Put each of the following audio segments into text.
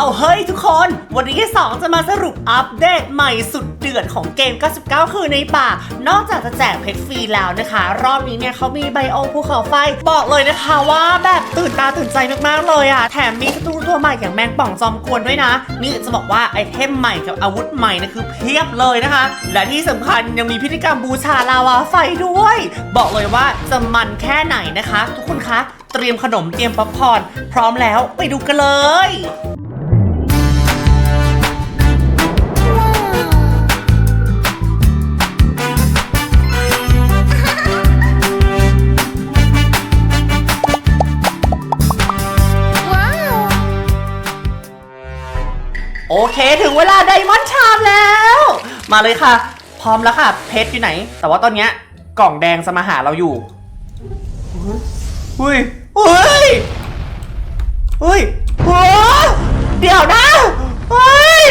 เอาเฮ้ยทุกคน วันนี้สองจะมาสรุปอัปเดตใหม่สุดเดือดของเกม 99 คือในป่า นอกจากจะแจกเพชรฟรีแล้วนะคะ รอบนี้เนี่ยเขามีไบโอภูเขาไฟ บอกเลยนะคะว่าแบบตื่นตาตื่นใจมากๆเลยอะ แถมมีศัตรูตัวใหม่อย่างแมงป่องจอมกวนด้วยนะ นี่จะบอกว่าไอเทมใหม่กับอาวุธใหม่นะคือเพียบเลยนะคะ และที่สำคัญยังมีพิธีกรรมบูชาลาวาไฟด้วย บอกเลยว่าจะมันแค่ไหนนะคะ ทุกคนคะ เตรียมขนมเตรียมป๊อปคอร์นพร้อมแล้วไปดูกันเลยาไดมอนด์ชามแล้ว มาเลยค่ะ พร้อมแล้วค่ะ เพชรอยู่ไหน แต่ว่าตอนเนี้ยกล่องแดงจะมาหาเราอยู่เฮ้ยเฮ้ยเฮ้ยเฮ้ยเดี๋ยวนะเฮ้ย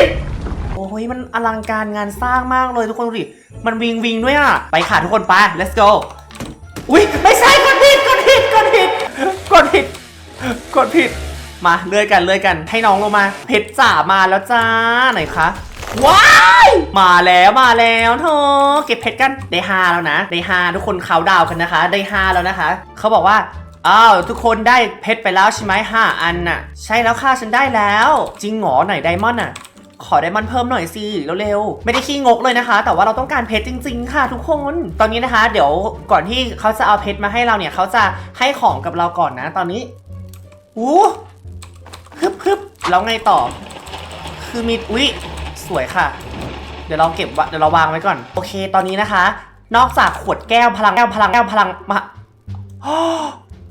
โอ้ยมันอลังการงานสร้างมากเลยทุกคนดูดิ มันวิงวิงด้วยอะ ไปค่ะทุกคนไป let's go อุ้ยไม่ใช่กดผิดกดผิดกดผิดกดผิดกดผิดมาเลื่อยกันเลื่อยกันให้น้องลงมา เพชรจ่ามาแล้วจ้าไหนคะ ว้ายมาแล้วมาแล้วเธอเก็บเพชรกันได้ห้าแล้วนะได้ห้าทุกคนเขาดาวกันนะคะ ได้ห้าแล้วนะคะ เขาบอกว่าอ้าวทุกคนได้เพชรไปแล้วใช่ไหมห้าอันน่ะ ใช่แล้วค่ะฉันได้แล้ว จริงหรอไหนไดมอนด์น่ะขอไดมอนด์เพิ่มหน่อยสิเร็วๆไม่ได้ขี้งกเลยนะคะ แต่ว่าเราต้องการเพชรจริง ๆ ค่ะทุกคนตอนนี้นะคะ เดี๋ยวก่อนที่เขาจะเอาเพชรมาให้เราเนี่ยเขาจะให้ของกับเราก่อนนะ ตอนนี้อู้ฮึบฮึบแล้วไงต่อ คือมีอุ๊ย สวยค่ะ เดี๋ยวเราเก็บวเดี๋ยวเราวางไว้ก่อน โอเค ตอนนี้นะคะ นอกจากขวดแก้วพลังแก้วพลังแก้วพลังมา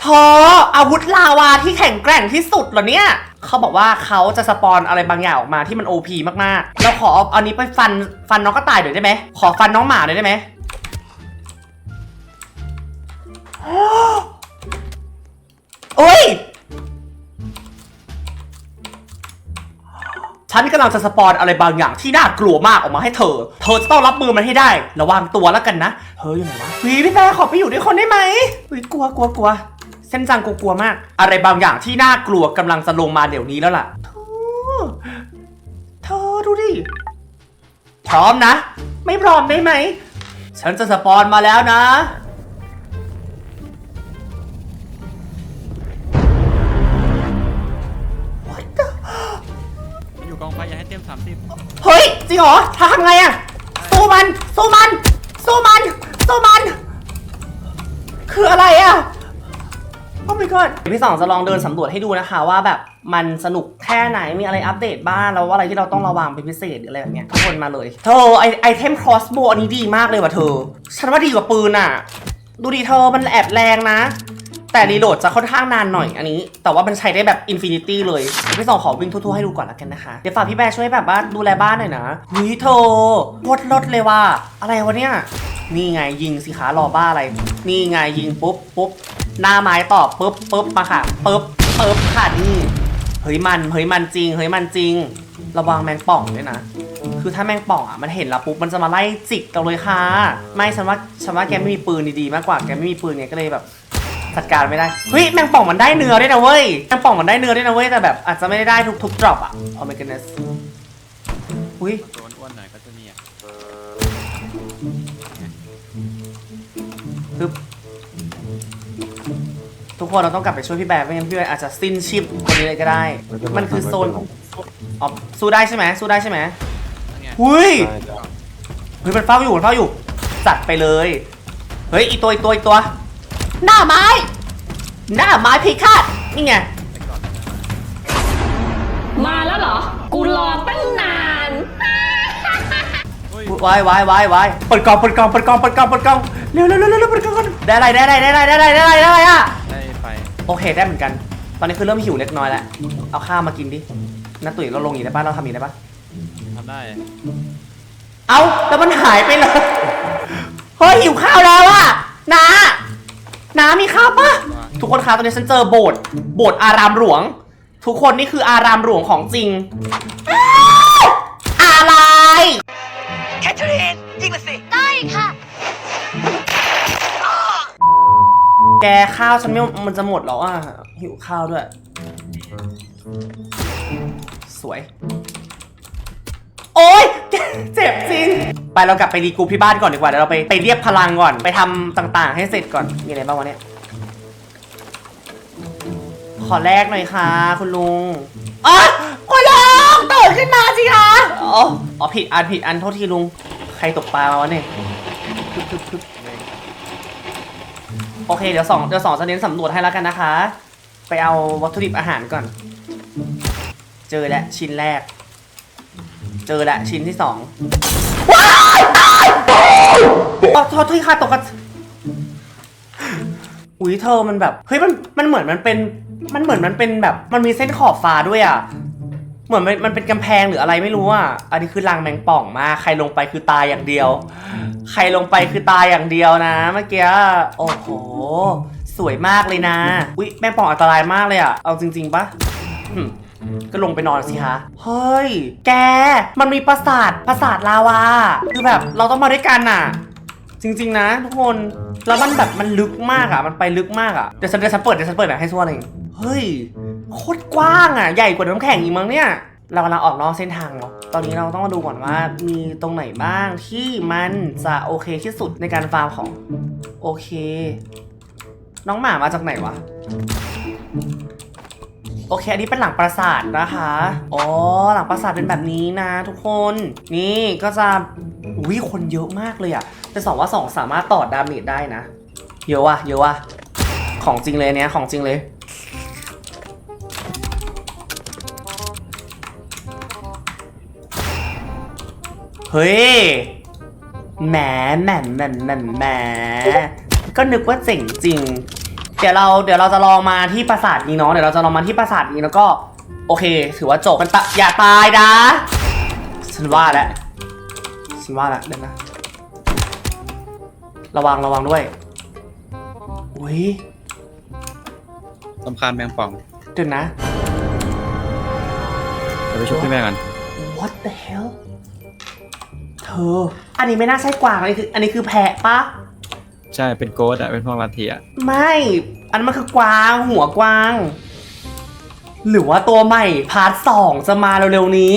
เธออาวุธลาวาที่แข็งแกร่งที่สุดเหรอเนี่ยเขาบอกว่าเขาจะสปอนอะไรบางอย่างออกมาที่มัน OP มากๆ เราขอเอาอันนี้ไปฟันฟันน้องกระต่ายหน่อยได้ไหมขอฟันน้องหมาหน่อยได้ไหมโอ้ย ฉันกำลังจะสปอนอะไรบางอย่างที่น่ากลัวมากออกมาให้เธอ เธอจะต้องรับมือมันให้ได้ ระวังตัวแล้วกันนะเธออยู่ไหนวะวีพี่แม่ขอไปอยู่ด้วยคนได้ไหมวีกลัวกลัวกลัว เส้นจังกูกลัวมาก อะไรบางอย่างที่น่ากลัวกำลังจะลงมาเดี๋ยวนี้แล้วล่ะเธอเธอดูดิ พร้อมนะ ไม่พร้อมได้ไหม ฉันจะสปอนมาแล้วนะ กองไฟอย่าให้เต็ม30เฮ้ยจริงเหรอทำไงอะสู้มันสู้มันสู้มันสู้มัน คืออะไรอะโอ้ my god พี่สองจะลองเดินสำรวจให้ดูนะคะว่าแบบมันสนุกแค่ไหนมีอะไรอัปเดตบ้างแล้วว่าอะไรที่เราต้องระวังเป็นพิเศษหรืออะไรแบบเนี้ยทุกคนมาเลยเธอไอไอเทม crossbow อันนี้ดีมากเลยว่ะเธอ ฉันว่าดีกว่าปืนอะดูดิเธอมันแอบแรงนะ แต่รีโหลดจะค่อนข้างนานหน่อยอันนี้ แต่ว่ามันใช้ได้แบบอินฟินิตี้เลยพี่สองขอวิ่งทั่วๆให้ดูก่อนละกันนะคะ เดี๋ยวฝากพี่แบร์ช่วยแบบว่าดูแลบ้านหน่อยนะหุยโทโคตรลดเลยว่า อะไรวะเนี่ย นี่ไงยิงสิคะรอบ้าอะไร นี่ไงยิงปุ๊บปุ๊บหน้าไม้ต่อปุ๊บปุ๊บมาค่ะปุ๊บปุ๊บค่ะนี่เฮ้ยมันเฮ้ยมันจริงเฮ้ยมันจริง ระวังแมงป่องด้วยนะ คือถ้าแมงป่องอะมันเห็นเราปุ๊บมันจะมาไล่จิกเราเลยค่ะ ไม่ฉันว่าฉันว่าแกไม่มีปืนดีๆมากกว่าแกไม่มีปืนไงก็เลยแบบ จัดการไม่ได้เฮ้ยแมงป่องมันได้เนื้อด้วยนะเว้ยแมงป่องมันได้เนื้อด้วยนะเว้ยแต่แบบอาจจะไม่ได้ได้ทุกทุกดรอปอะ oh my goodness อุ้ยตัวอ้วนๆหน่อยก็จะเนี่ยปึ๊บทุกคนเราต้องกลับไปช่วยพี่แบร์ไม่งั้นพี่แบร์อาจจะสิ้นชีพคนนี้เลยก็ได้ มันคือโซนอ๋อสู้ได้ใช่ไหมสู้ได้ใช่ไหมนั่นไงหุ้ยเฮ้ยมันเฝ้าอยู่มันเฝ้าอยู่จัดไปเลย เฮ้ยอีกตัวอีกตัวอีกตัว หน้าไม้ หน้าไม้พิฆาตนี่ไงไปก่อนมาแล้วเหรอ กูรอตั้งนานเฮ้ยวายวายวายวายเปิดกล่องเปิดกล่องเปิดกล่องเปิดกล่องเปิดกล่องเร็วเร็วเร็วเร็วเปิดกล่องก่อนได้อะไรได้อะไรได้อะไรได้อะไรได้อะไรได้อะไรอะได้ไฟโอเคได้เหมือนกัน ตอนนี้คือเริ่มหิวเล็กน้อยแล้ว เอาข้าวมากินดิน้าตุ๋ยเราลงอีกได้ปะเราทำอีกได้ปะทำได้เอาแล้วมันหายไปเลยเฮ้ยหิวข้าวแล้วอะน้า น้ามีข้าวปะทุกคนคะตอนนี้ฉันเจอโบสถ์โบสถ์อารามหลวง ทุกคนนี่คืออารามหลวงของจริงอ้าวอะไร แคทเธอรีนยิงมาสิแกข้าวฉันไม่ มันจะหมดแล้วอะ หิวข้าวด้วย สวยโอ๊ย เจ็บจริง ไปเรากลับไปรีกรุ๊ปที่บ้านก่อนดีกว่าเดี๋ยวเราไปไปเรียกพลังก่อนไปทำต่างๆ ให้เสร็จก่อนมีอะไรบ้างวะเนี่ยขอแลกหน่อยค่ะ คุณลุงอ๋อคุณลุงตื่นขึ้นมาสิคะอ๋ออ๋อผิดอันผิดอันโทษทีลุง ใครตกปลามาวะเนี่ยทึบทึบทึบโอเคเดี๋ยวสองเดี๋ยวสองจะเน้นสำรวจให้แล้วกันนะคะ ไปเอาวัตถุดิบอาหารก่อน เจอแล้วชิ้นแรก เจอแล้วชิ้นที่สองว้ายตายอ๋อโทษทีค่ะตกกันอุ้ยเธอมันแบบ เฮ้ยมันมันเหมือนมันเป็น มันเหมือนมันเป็นแบบ มันมีเส้นขอบฟ้าด้วยอะ เหมือนมันมันเป็นกำแพงหรืออะไรไม่รู้อะ อันนี้คือรังแมงป่องมากใครลงไปคือตายอย่างเดียว ใครลงไปคือตายอย่างเดียวนะ เมื่อกี้ โอ้โห สวยมากเลยนะ อุ๊ยแมงป่องอันตรายมากเลยอะ เอาจริง ๆปะหึ ก็ลงไปนอนสิคะเฮ้ย แก มันมีปราสาทปราสาทลาวา คือแบบเราต้องมาด้วยกันอะ จริง ๆ นะ ทุกคน แล้วมันแบบมันลึกมากอะ มันไปลึกมากอะ เดี๋ยวฉันเดี๋ยวฉันเปิดเดี๋ยวฉันเปิดแบบให้ทั่วเลยเฮ้ย โคตรกว้างอะ ใหญ่กว่าน้ำแข็งอีกมั้งเนี่ย เรากำลังออกนอกเส้นทางเนาะตอนนี้เราต้องมาดูก่อนว่ามีตรงไหนบ้างที่มันจะโอเคที่สุดในการฟาร์มของ โอเค น้องหมามาจากไหนวะ โอเค อันนี้เป็นหลังปราสาทนะคะ อ๋อ หลังปราสาทเป็นแบบนี้นะทุกคน นี่ก็จะ อุ้ยคนเยอะมากเลยอะแต่สองว่าสองสามารถต่อดาเมจได้นะ เยอะว่ะ เยอะว่ะ ของจริงเลยเนี้ย ของจริงเลยเฮ้ยแหมแหมแหมแหมแหมก็นึกว่าเจ๋งจริง เดี๋ยวเราเดี๋ยวเราจะลองมาที่ปราสาทนี้เนาะเดี๋ยวเราจะลองมาที่ปราสาทนี้แล้วก็ โอเค ถือว่าจบมันตะอย่าตายนะฉันว่าแล้วฉันว่าแล้วเดี๋ยวนะระวังระวังด้วยอุ้ยสำคัญแมงป่องเดี๋ยวนะ เดี๋ยวไปชุบพี่แม่กัน What the hell เธอ อันนี้ไม่น่าใช่กวางอันนี้คืออันนี้คือแพะปะ ใช่เป็นโกดอะเป็นพวกลัทธิอะไม่ อันนั้นมันคือกวางหัวกวาง หรือว่าตัวใหม่พาร์ทสองจะมาเร็วๆนี้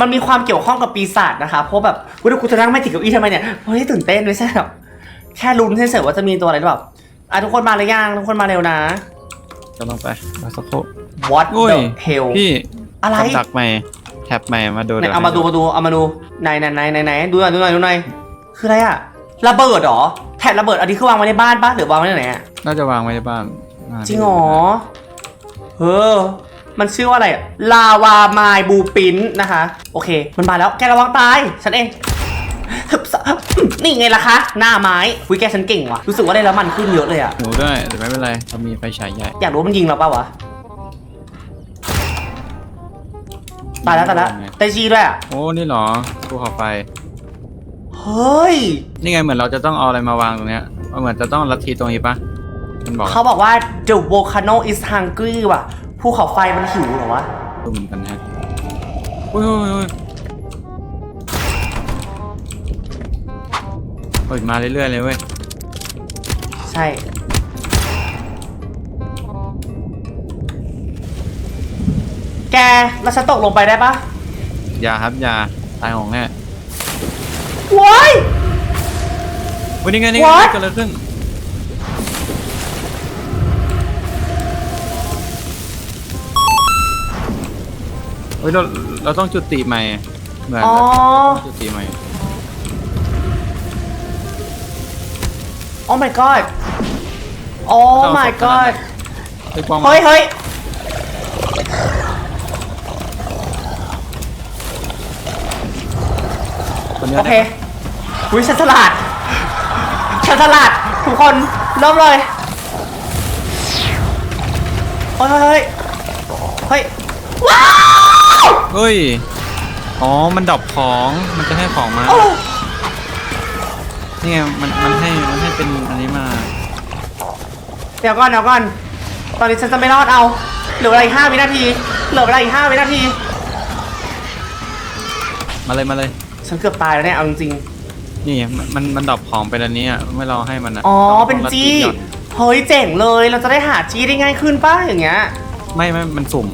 มันมีความเกี่ยวข้องกับปีศาจนะคะเพราะแบบกูจะกูจะนั่งไม่ติดเกับอีทำไมเนี่ยเฮ้ยตื่นเต้นไม่ใช่หรอกแค่ลุ้นเฉยๆว่าจะมีตัวอะไรหรือเปล่าอะทุกคนมาหรือยังทุกคนมาเร็วนะจะต้องไปมาสักครู่ What อุ้ย the hell พี่อะไรคำดักใหม่แท็บใหม่มาดูไหนดี๋ยวเอามาดูมาดูเอามาดูไหนไหนไหนไหนไหนดูหน่อยดูหน่อยดูหน่อยคืออะไรอะระเบิดเหรอแถบระเบิดอันนี้คือวางไว้ในบ้านปะหรือวางไว้ในไหนอะน่าจะวางไว้ในบ้านน่าจริงเหรอเออ มันชื่อว่าอะไรอะลาวาไมบูปินนะคะ โอเค มันมาแล้วแกระวังตาย ฉันเองฮึบซะฮึบนี่ไงล่ะคะ หน้าไม้คุยแกฉันเก่งว่ะ รู้สึกว่าได้แล้วมันขึ้นเยอะเลยอะหนูด้วยแต่ไม่เป็นไรเรามีไฟฉายใหญ่ อยากรู้ว่ามันยิงเราเปล่าวะตายแล้วตายแล้วได้จีด้วยอะโอ้นี่เหรอภูเขาไฟ เฮ้ย นี่ไงเหมือนเราจะต้องเอาอะไรมาวางตรงเนี้ยเหมือนจะต้องลัทธิตรงนี้ปะมันบอกเขาบอกว่า the volcano is hungry ว่ะภูเขาไฟมันหิวเหรอวะดูเหมือนกันนะอุ้ยอุ้ยอุ้ยโอ้ยมาเรื่อยๆเลยเว้ย ใช่ แกแล้วฉันตกลงไปได้ปะอย่าครับอย่าตายของแน่ ว้ายวันนี้ไงนี่ไง What? เกิดอะไรขึ้นเฮ้ยเราเราต้องจุดติใหม่เหมือนอ๋อต้องจุดติใหม่ Oh my god Oh my god ไอ้ยความเฮ้ยเฮ้ย คนเนี้ยโอเคได้อุ้ยฉันฉลาดฉันฉลาดทุกคนเริ่มเลยเฮ้ยเฮ้ยเฮ้ยว้าวเฮ้ย อ๋อ มันดรอปของ มันจะให้ของมาโอ้นี่ไงมัน มันให้ มันให้เป็นอันนี้มา เดี๋ยวก่อนเดี๋ยวก่อน ตอนนี้ฉันจะไม่รอดเอา เหลือเวลาอีกห้าวินาที เหลือเวลาอีกห้าวินาที มาเลย มาเลย ฉันเกือบตายแล้วเนี่ยเอาจริงนี่ไงมันมันมันดรอปของเป็นอันนี้อะไม่รอให้มันอะๆอ๋อต้องเป็นต้องจี้หย่อนเฮ้ยเจ๋งเลยเราจะได้หาจี้ได้ง่ายขึ้นป่ะอย่างเงี้ย ไม่ไม่มันสุ่ม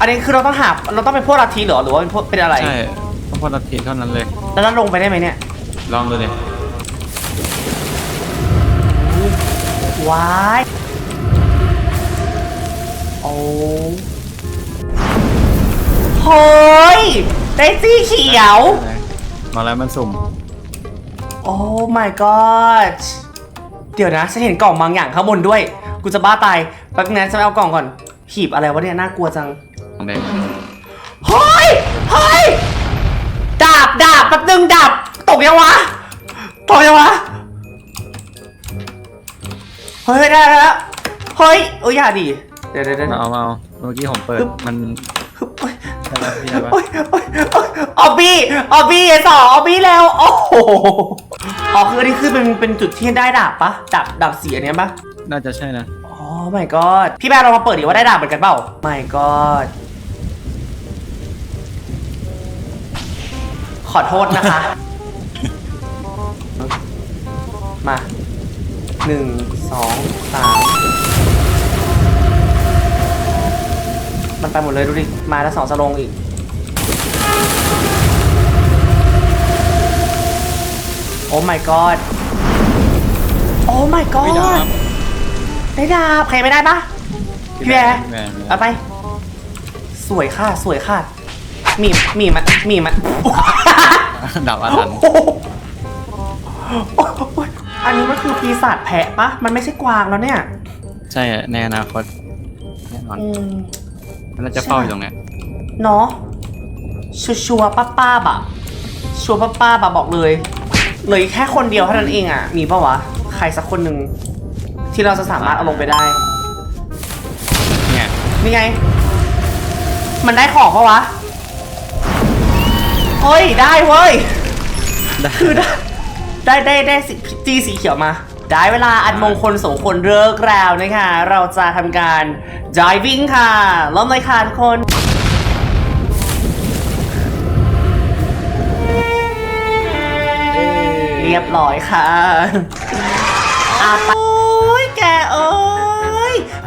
อันนี้คือเราต้องหาเราต้องเป็นพวกลัทธิเหรอหรือว่าเป็นพวกเป็นอะไร ใช่ต้องพอลัทธิเท่านั้นเลย แล้วเราลงไปได้ไหมเนี่ย ลองดูดิว้าย โอ้เฮ้ยได้สีเขียว มาแล้วมันสุ่ม โอ้ my god เดี๋ยวนะฉันเห็นกล่องบางอย่างข้างบนด้วย กูจะบ้าตายแป๊บนึงนะฉันไปเอากล่องก่อน หีบอะไรวะเนี่ยน่ากลัวจัง ของแดงเฮ้ย เฮ้ย ดาบ ดาบแป๊บนึงดาบ ตกยังวะ ตกยังวะ เฮ้ย ได้แล้ว เฮ้ยโอ้ยอย่าดิ เดี๋ยวเดี๋ยวเดี๋ยว มาเอามาเอาเมื่อกี้ผมเปิด มันเฮ้ย ใช่ปะพี่ใช่ปะโอ้ยโอ้ยโอ้ยออบบี้ออบบี้สองออบบี้แล้วโอ้โหอ๋อคืออันนี้คือเป็นเป็นจุดที่ได้ดาบปะดาบดาบสีอันเนี้ยปะน่าจะใช่นะ อ๋อ my god พี่แบร์เรามาเปิดดิว่าได้ดาบเหมือนกันเปล่า my god ขอโทษนะคะ มาหนึ่งสองสาม มันไปหมดเลยดูดิ มาแล้วสองสลงอีก โอ้ my god โอ้ my ไม่ได้ god ได้ดาบใครไม่ได้ปะพี่แบร์พี่แบร์ เอาไป สวยค่ะ สวยค่ะ มีมมีมอะมีมอะดับอาถรรพ์โอ้โหโอ้โหอันนี้มันคือปีศาจแพะปะ มันไม่ใช่กวางแล้วเนี่ยใช่ในอนาคตแน่นอน อืม มันน่าจะเฝ้าอยู่ตรงเนี้ยเนาะชัวชัวป้าป้าๆบะชัวป้าป้าๆบะบอกเลยเหลยแค่คนเดียวเท่านั้นเองอะ มีปะวะ ใครสักคนหนึ่งที่เราจะสามารถเอาลงไปได้ เนี่ยนี่ไง มันได้ของปะวะ เฮ้ย ได้เว้ย ได้คือได้ ได้ได้ได้สีจีสีเขียวมา ได้เวลาอันมงคลสงคนเลิกแล้วนะคะ เราจะทำการ diving ค่ะเริ่มเลยค่ะทุกคนเรียบร้อยค่ะอาโอ้ยแกเอ้ย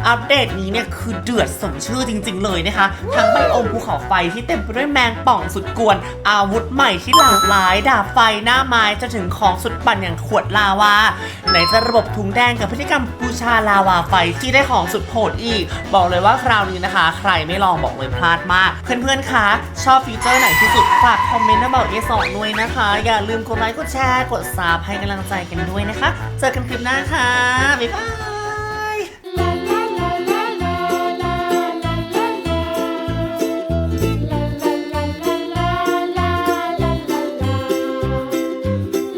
อัปเดตนี้เนี่ยคือเดือดสมชื่อจริง ๆ เลยนะคะ ทั้งใบอมภูเขาไฟที่เต็มไปด้วยแมงป่องสุดกวน อาวุธใหม่ที่หลากหลาย ดาบไฟหน้าไม้จนถึงของสุดปั่นอย่างขวดลาวา ไหนจะระบบถุงแดงกับพฤติกรรมบูชาลาวาไฟที่ได้ของสุดโหดอีก บอกเลยว่าคราวนี้นะคะ ใครไม่ลองบอกเลยพลาดมาก เพื่อนๆคะชอบฟีเจอร์ไหนที่สุดฝากคอมเมนต์มาบอกเอสองด้วยนะคะ อย่าลืมกดไลค์กดแชร์กดซับให้กำลังใจกันด้วยนะคะ เจอกันคลิปหน้าค่ะบ๊ายบาย